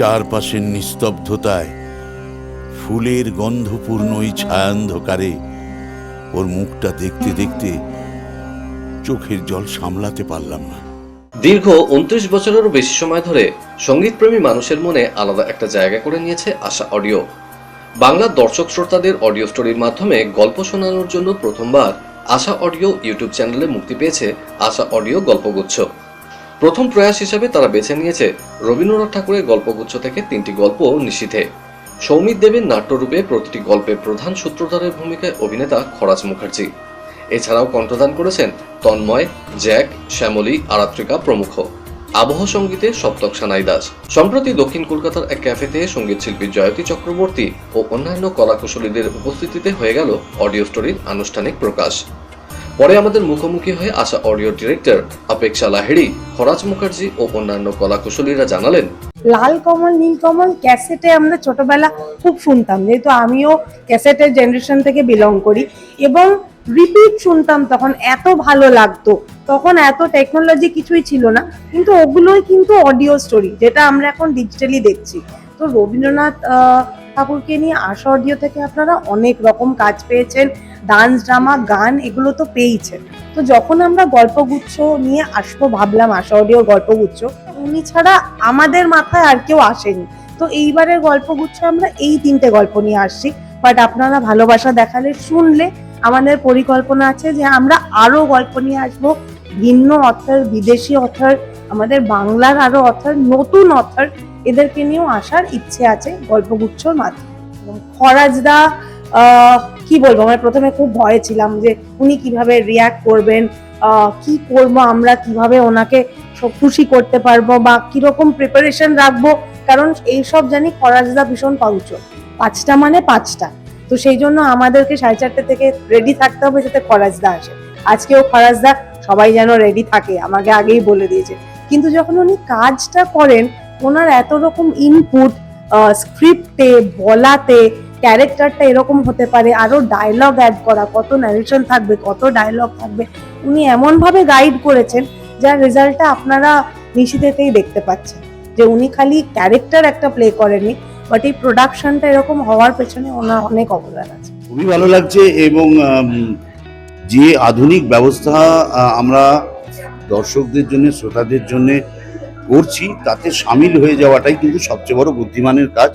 চারপাশের নিস্তব্ধতায় ফুলের গন্ধপূর্ণ ওই ছায়ান্ধকারে ওর মুখটা দেখতে দেখতে চোখের জল সামলাতে পারলাম না। দীর্ঘ উনত্রিশ বছরেরও বেশি সময় ধরে সঙ্গীতপ্রেমী মানুষের মনে আলাদা একটা জায়গা করে নিয়েছে আশা অডিও। বাংলার দর্শক শ্রোতাদের অডিও স্টোরির মাধ্যমে গল্প শোনানোর জন্য প্রথমবার আশা অডিও ইউটিউব চ্যানেলে মুক্তি পেয়েছে আশা অডিও গল্পগুচ্ছ। প্রথম প্রয়াস হিসেবে তারা বেছে নিয়েছে রবীন্দ্রনাথ ঠাকুরের গল্পগুচ্ছ থেকে তিনটি গল্প নিশীথে সৌমিত দেবের নাট্যরূপে প্রতিটি গল্পের প্রধান সূত্রধারের ভূমিকায় অভিনেতা খরাজ মুখার্জি। এছাড়াও কণ্ঠদান করেছেন তন্ময়, জ্যাক, শ্যামলী, আরাত্রিকা প্রমুখ। আবহ সঙ্গীতে সপ্তক সানাই দাস। সম্প্রতি দক্ষিণ কলকাতার এক ক্যাফেতে সংগীত শিল্পী জয়তী চক্রবর্তী ও অন্যান্য কলাকুশলীদের উপস্থিতিতে হয়ে গেল অডিও স্টোরির আনুষ্ঠানিক প্রকাশ। পরে আমাদের মুখোমুখি হয়ে আসা অডিও ডিরেক্টর অপেক্ষা লাহিড়ি খরাজ মুখার্জি ও অন্যান্য কলাকুশলীরা জানালেন, লাল কমল, নীল কমল ক্যাসেটে আমরা ছোটবেলা খুব শুনতাম, যেহেতু আমিও ক্যাসেটের জেনারেশন থেকে বিলং করি। এবং রিপিট শুনতাম তখন এত ভালো লাগতো, তখন এত টেকনোলজি কিছুই ছিল না, কিন্তু ওগুলোই কিন্তু অডিও স্টোরি যেটা আমরা এখন ডিজিটালি দেখছি। তো রবীন্দ্রনাথ ঠাকুরকে নিয়ে আশা অডিও থেকে আপনারা অনেক রকম কাজ পেয়েছেন। ডান্স, ড্রামা, গান এগুলো তো পেয়েছেন তো যখন আমরা গল্পগুচ্ছ নিয়ে আসব ভাবলাম আশা গল্পগুচ্ছ, উনি ছাড়া আমাদের মাথায় আর কেউ আসেনি। তো এইবারের গল্পগুচ্ছ আমরা এই তিনটে গল্প নিয়ে আসছি। বাট আপনারা ভালোবাসা দেখালে, শুনলে আমাদের পরিকল্পনা আছে যে আমরা আরও গল্প নিয়ে আসব। ভিন্ন অথর, বিদেশি অথর, আমাদের বাংলার আরও অথর, নতুন অথর এদেরকে নিয়েও আসার ইচ্ছে আছে গল্পগুচ্ছর মাধ্যমে। এবং খরাজদা কি বলব, আমরা প্রথমে খুব ভয়ে ছিলাম যে উনি কীভাবে রিয়াক্ট করবেন কি করব আমরা, কীভাবে ওনাকে খুশি করতে পারব বা কীরকম প্রিপারেশন রাখব, কারণ এইসব জানি খরাজদা ভীষণ পাউচ পাঁচটা মানে পাঁচটা। তো সেই জন্য আমাদেরকে সাড়ে চারটে থেকে রেডি থাকতে হবে যাতে খরাজদা আসে। আজকেও খরাজদা সবাই যেন রেডি থাকে, আমাকে আগেই বলে দিয়েছে। কিন্তু যখন উনি কাজটা করেন ওনার এত রকম ইনপুট স্ক্রিপ্টে বলাতে ক্যারেক্টারটা এরকম হতে পারে আরও ডায়লগ অ্যাড করা, কত ন্যারেশন থাকবে, কত ডায়লগ থাকবে, উনি এমনভাবে গাইড করেছেন, যার রেজাল্টটা আপনারা নিশিতেতেই দেখতে পাচ্ছেন। যে উনি খালি ক্যারেক্টার একটা প্লে করেননি বাট এই প্রোডাকশনটা এরকম হওয়ার পেছনে ওনার অনেক অবদান আছে। খুবই ভালো লাগছে এবং যে আধুনিক ব্যবস্থা আমরা দর্শকদের জন্য, শ্রোতাদের জন্য করছি, তাতে সামিল হয়ে যাওয়াটাই কিন্তু সবচেয়ে বড় বুদ্ধিমানের কাজ।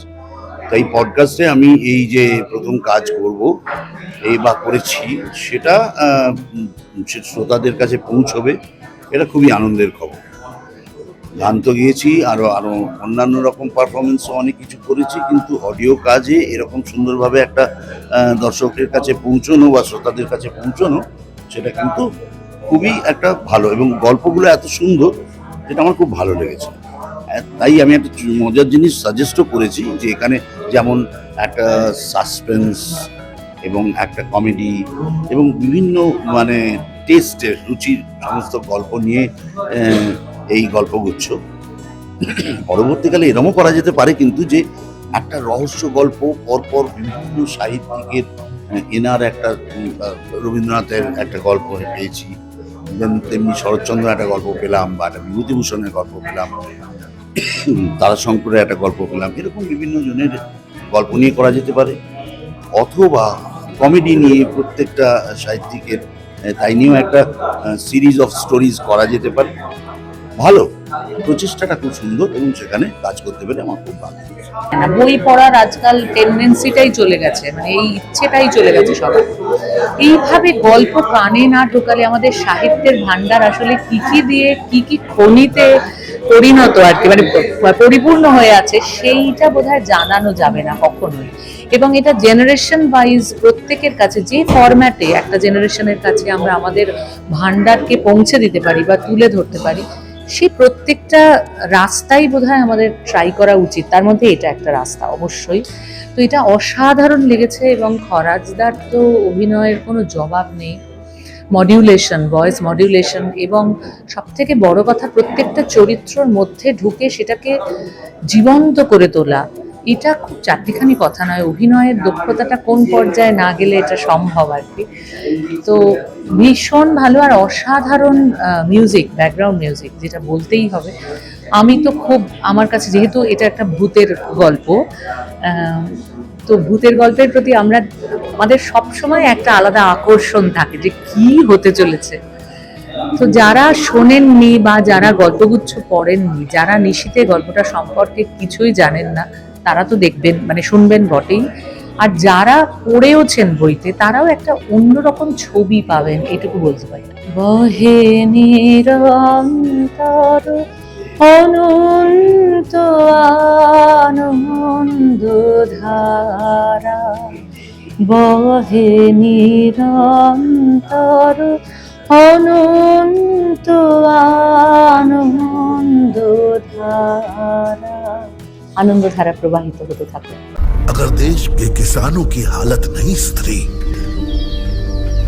তাই পডকাস্টে আমি এই যে প্রথম কাজ করব, এই বা করেছি, সেটা শ্রোতাদের কাছে পৌঁছবে, এটা খুবই আনন্দের খবর। গান তো গিয়েছি আরও আরও অন্যান্য রকম পারফরমেন্সও অনেক কিছু করেছি, কিন্তু অডিও কাজে এরকম সুন্দরভাবে একটা দর্শকের কাছে পৌঁছানো বা শ্রোতাদের কাছে পৌঁছানো, সেটা কিন্তু খুবই একটা ভালো এবং গল্পগুলো এত সুন্দর যেটা আমার খুব ভালো লেগেছে। তাই আমি একটা মজার জিনিস সাজেস্টও করেছি যে এখানে যেমন একটা সাসপেন্স এবং একটা কমেডি এবং বিভিন্ন মানে টেস্টের রুচির সমস্ত গল্প নিয়ে এই গল্পগুচ্ছ। পরবর্তীকালে এরমও করা যেতে পারে কিন্তু যে একটা রহস্য গল্প পরপর বিভিন্ন সাহিত্যিকের এনার একটা রবীন্দ্রনাথের একটা গল্প পেয়েছি। তেমনি শরৎচন্দ্র একটা গল্প পেলাম বা একটা বিভূতিভূষণের গল্প পেলাম, তারাশঙ্করের একটা গল্প পেলাম, এরকম বিভিন্ন জনের গল্প নিয়ে করা যেতে পারে। অথবা কমেডি নিয়ে প্রত্যেকটা সাহিত্যিকের তাই নিয়েও একটা সিরিজ অফ স্টোরিজ করা যেতে পারে। ভালো। প্রচেষ্টাটা খুব সুন্দর এবং সেখানে কাজ করতে পেরে আমার খুব ভালো বই পড়ার আজকাল টেন্ডেন্সিটাই চলে গেছে মানে এই ইচ্ছেটাই চলে গেছে সবার। এইভাবে গল্প কানে না ঢোকালে আমাদের সাহিত্যের ভান্ডার আসলে কি কি দিয়ে, কি কি খনিতে পরিণত আর কি মানে পরিপূর্ণ হয়ে আছে, সেইটা বোধহয় জানানো যাবে না কখনোই। এবং এটা জেনারেশন ওয়াইজ প্রত্যেকের কাছে যে ফরম্যাটে একটা জেনারেশনের কাছে আমরা আমাদের ভান্ডারকে পৌঁছে দিতে পারি বা তুলে ধরতে পারি সেই প্রত্যেকটা রাস্তাই বোধহয় আমাদের ট্রাই করা উচিত। তার মধ্যে এটা একটা রাস্তা, অবশ্যই। তো এটা অসাধারণ লেগেছে এবং খরাজদার তো অভিনয়ের কোনো জবাব নেই। মডিউলেশন ভয়েস মডিউলেশন এবং সব থেকে বড় কথা, প্রত্যেকটা চরিত্রর মধ্যে ঢুকে সেটাকে জীবন্ত করে তোলা। এটা খুব চারটিখানি কথা নয়, অভিনয়ের দক্ষতাটা কোন পর্যায়ে না গেলে এটা সম্ভব আর কি। তো ভীষণ ভালো আর অসাধারণ মিউজিক ব্যাকগ্রাউন্ড মিউজিক যেটা বলতেই হবে। আমি তো খুব, আমার কাছে যেহেতু এটা একটা ভূতের গল্প তো ভূতের গল্পের প্রতি আমরা, আমাদের সবসময় একটা আলাদা আকর্ষণ থাকে যে কি হতে চলেছে। তো যারা শোনেননি বা যারা গল্পগুচ্ছ পড়েননি, যারা নিশীতে গল্পটা সম্পর্কে কিছুই জানেন না তারা তো দেখবেন মানে শুনবেন বটেই। আর যারা পড়েওছেন বইতে, তারাও একটা অন্যরকম ছবি পাবেন, এটুকু বলতে পারি। বহে নিরন্তর, অনন্ত আনন্দ ধারা। বহে নিরন্তর, অনন্ত আনন্দ ধারা। আনন্দ ধারা প্রবাহিত হতে থাকে अगर देश के किसानों की हालत नहीं सुधरी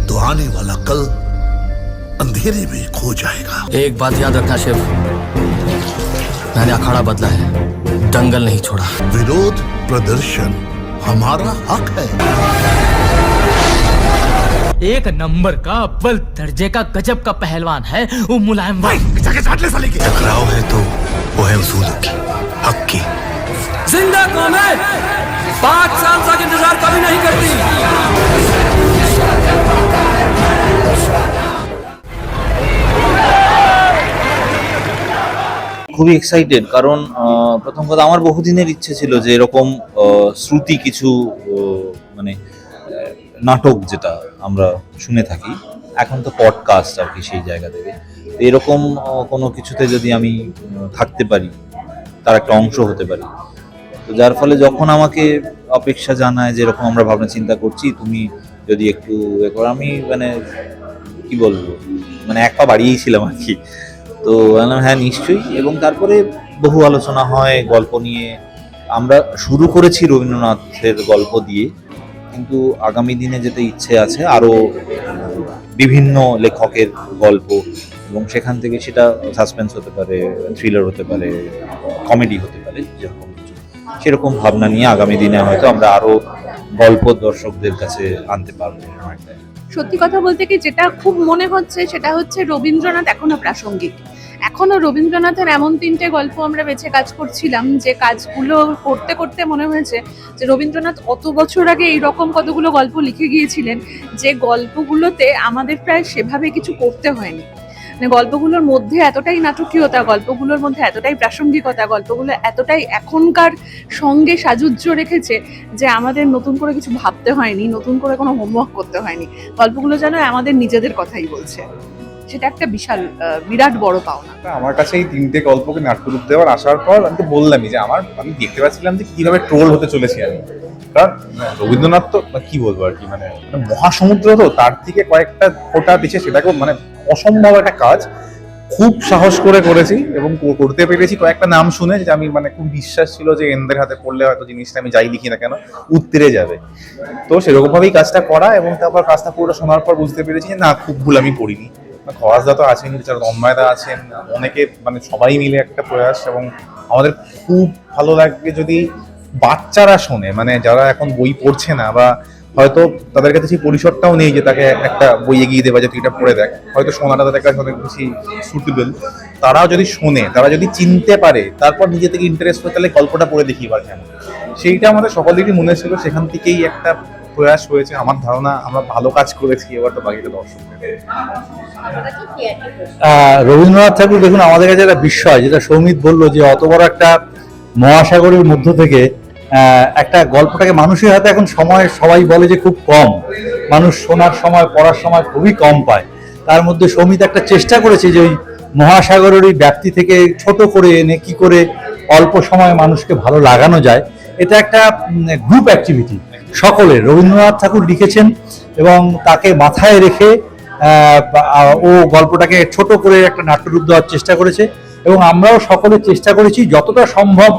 तो आने वाला कल अंधेरे में खो जाएगा एक बात याद रखना शिव मैंने अखाड़ा बदला है दंगल नहीं छोड़ा विरोध प्रदर्शन हमारा हक है एक नंबर का अव्वल दर्जे का गजब का पहलवान है वो मुलायम भाई टकराव है तो वो है उसूलों की हक की जिंदा कौन है पाँच साल तक इंतजार कभी नहीं करती খুবই এক্সাইটেড কারণ আহ, প্রথম কথা আমার বহুদিনের ইচ্ছে ছিল যে এরকম আহ, শ্রুতি কিছু আহ, মানে আহ, নাটক যেটা আমরা শুনে থাকি এখন তো পডকাস্ট আর কি সেই জায়গা থেকে তো এরকম আহ, কোনো কিছুতে যদি আমি উম, থাকতে পারি তার একটা অংশ হতে পারি তো যার ফলে যখন আমাকে অপেক্ষা জানায় যে এরকম আমরা ভাবনা চিন্তা করছি, তুমি যদি একটু এ করো, আমি মানে কি বলব মানে এক পা বাড়িয়েই ছিলাম আর কি। তো হ্যাঁ নিশ্চয়ই। এবং তারপরে বহু আলোচনা হয়, গল্প নিয়ে। আমরা শুরু করেছি রবীন্দ্রনাথের গল্প দিয়ে, কিন্তু আগামী দিনে যেতে ইচ্ছে আছে আরও বিভিন্ন লেখকের গল্প, এবং সেখান থেকে সেটা সাসপেন্স হতে পারে, থ্রিলার হতে পারে, কমেডি হতে পারে, যেরকম সেরকম ভাবনা নিয়ে আগামী দিনে হয়তো আমরা আরও গল্প দর্শকদের কাছে আনতে পারব সত্যি কথা বলতে কি, যেটা খুব মনে হচ্ছে সেটা হচ্ছে রবীন্দ্রনাথ এখনও প্রাসঙ্গিক। এখনও রবীন্দ্রনাথের এমন তিনটে গল্প আমরা বেছে কাজ করছিলাম যে কাজগুলো করতে করতে মনে হয়েছে যে রবীন্দ্রনাথ অত বছর আগে এইরকম কতগুলো গল্প লিখে গিয়েছিলেন যে গল্পগুলোতে আমাদের প্রায় সেভাবে কিছু করতে হয়নি। গল্পগুলোর মধ্যে এতটাই নাটকীয়তা, গল্পগুলোর মধ্যে এতটাই প্রাসঙ্গিকতা, গল্পগুলো এতটাই এখনকার সঙ্গে সাজুজ্য রেখেছে যে আমাদের নতুন করে কিছু ভাবতে হয়নি, নতুন করে কোনো হোমওয়ার্ক করতে হয়নি। গল্পগুলো যেন আমাদের নিজেদের কথাই বলছে। সেটা একটা বিশাল বিরাট বড় পাওনা। আমার কাছে এই তিনটে গল্পকে নাট্যরূপ দেওয়ার আসার পর আমি তো বললামই যে আমার, আমি দেখতে পাচ্ছিলাম যে কীভাবে ট্রোল হতে চলেছি আমি। কারণ রবীন্দ্রনাথ তো মানে কি বলব আর কি মানে মানে মহাসমুদ্র তো, তার থেকে কয়েকটা ফোটা দিচ্ছে সেটাকেও মানে অসম্ভব একটা কাজ। খুব সাহস করে করেছি এবং করতে পেরেছি। কয়েকটা নাম শুনে যে আমি মানে খুব বিশ্বাস ছিল যে এনদের হাতে পড়লে হয়তো জিনিসটা আমি যাই লিখি না কেন, উত্তরে যাবে। তো সেরকম ভাবেই কাজটা করা এবং তারপর কাজটা পুরো শোনার পর বুঝতে পেরেছি যে না, খুব ভুল আমি করিনি। খরাজদা তো আছেন যারা তন্ময়দা আছেন, অনেকে মানে সবাই মিলে একটা প্রয়াস এবং আমাদের খুব ভালো লাগবে যদি বাচ্চারা শোনে মানে যারা এখন বই পড়ছে না বা হয়তো তাদের কাছে সেই পরিসরটাও নেই যে তাকে একটা বই এগিয়ে দেওয়া যে তুই এটা পড়ে দেখ। হয়তো শোনাটা তাদের কাছে অনেক বেশি সুটেবল তারাও যদি শোনে, তারা যদি চিনতে পারে, তারপর নিজে থেকে ইন্টারেস্ট হয় তাহলে গল্পটা পড়ে দেখি এবার কেমন সেইটা আমাদের সকলেরই মনে ছিল, সেখান থেকেই একটা প্রয়াস হয়েছে আমার ধারণা আমরা ভালো কাজ করেছি, এবার তো বাকিটা দর্শক রবীন্দ্রনাথ ঠাকুর, দেখুন, আমাদের কাছে একটা বিস্ময়, যেটা সৌমিত বলল যে অত বড় একটা মহাসাগরের মধ্য থেকে একটা গল্পটাকে মানুষের হাতে এখন সময়, সবাই বলে যে খুব কম। মানুষ শোনার সময়, পড়ার সময় খুবই কম পায়। তার মধ্যে সৌমিত একটা চেষ্টা করেছে যে ওই মহাসাগরের ওই ব্যাপ্তি থেকে ছোট করে এনে কি করে অল্প সময়ে মানুষকে ভালো লাগানো যায়। এটা একটা গ্রুপ অ্যাক্টিভিটি সকলের রবীন্দ্রনাথ ঠাকুর লিখেছেন এবং তাকে মাথায় রেখে ও গল্পটাকে ছোট করে একটা নাট্যরূপ দেওয়ার চেষ্টা করেছে এবং আমরাও সকলে চেষ্টা করেছি যতটা সম্ভব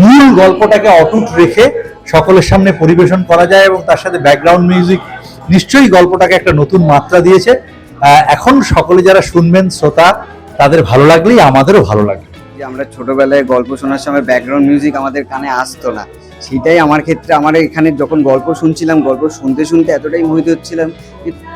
মূল গল্পটাকে অটুট রেখে সকলের সামনে পরিবেশন করা যায় এবং তার সাথে ব্যাকগ্রাউন্ড মিউজিক নিশ্চয়ই গল্পটাকে একটা নতুন মাত্রা দিয়েছে। এখন সকলে যারা শুনবেন, শ্রোতা, তাদের ভালো লাগলেই আমাদেরও ভালো লাগবে। আমরা ছোটবেলায় গল্প শোনার সময় ব্যাকগ্রাউন্ড মিউজিক আমাদের কানে আসতো না। সেটাই আমার ক্ষেত্রে আমার এখানে যখন গল্প শুনছিলাম গল্প শুনতে শুনতে এতটাই মোহিত হচ্ছিলাম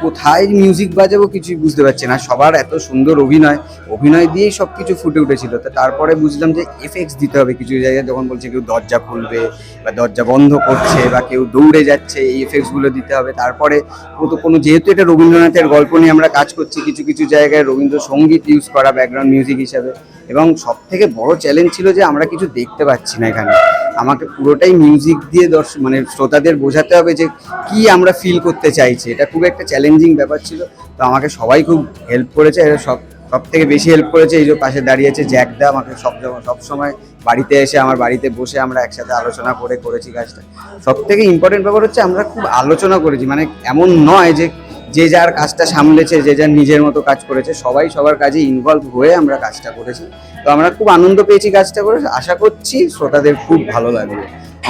কোথায় মিউজিক বাজাবো কিছুই বুঝতে পারছি না। সবার এত সুন্দর অভিনয় অভিনয় দিয়েই সব কিছু ফুটে উঠেছিল। তো তারপরে বুঝলাম যে এফেক্টস দিতে হবে কিছু। জায়গায় যখন বলছে কেউ দরজা খুলবে বা দরজা বন্ধ করছে বা কেউ দৌড়ে যাচ্ছে, এই এফেক্টসগুলো দিতে হবে। তারপরে কত কোনো, যেহেতু এটা রবীন্দ্রনাথের গল্প নিয়ে আমরা কাজ করছি, কিছু কিছু জায়গায় রবীন্দ্রসঙ্গীত ইউজ করা ব্যাকগ্রাউন্ড মিউজিক হিসাবে। এবং সব থেকে বড় চ্যালেঞ্জ ছিল যে আমরা কিছু দেখতে পাচ্ছি না এখানে। আমাকে পুরোটাই মিউজিক দিয়ে দর্শক মানে শ্রোতাদের বোঝাতে হবে যে কি আমরা ফিল করতে চাইছি। এটা খুব একটা চ্যালেঞ্জিং ব্যাপার ছিল। তো আমাকে সবাই খুব হেল্প করেছে সব সব থেকে বেশি হেল্প করেছে। এই যে পাশে দাঁড়িয়ে আছে জ্যাকদা আমাকে সব সব সময় বাড়িতে এসে, আমার বাড়িতে বসে আমরা একসাথে আলোচনা করে, করেছি কাজটা। সব থেকে ইম্পর্টেন্ট ব্যাপার হচ্ছে আমরা খুব আলোচনা করেছি। মানে এমন নয় যে যে যার কাজটা সামলেছে, যে যার নিজের মতো কাজ করেছে, সবাই সবার কাজে ইনভলভ হয়ে আমরা কাজটা করেছি। তো আমরা খুব আনন্দ পেয়েছি কাজটা করে। আশা করছি শ্রোতাদের খুব ভালো লাগবে।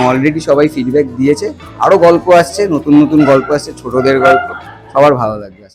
অলরেডি সবাই ফিডব্যাক দিয়েছে। আরও গল্প আসছে, নতুন নতুন গল্প আসছে, ছোটদের গল্প। সবার ভালো লাগবে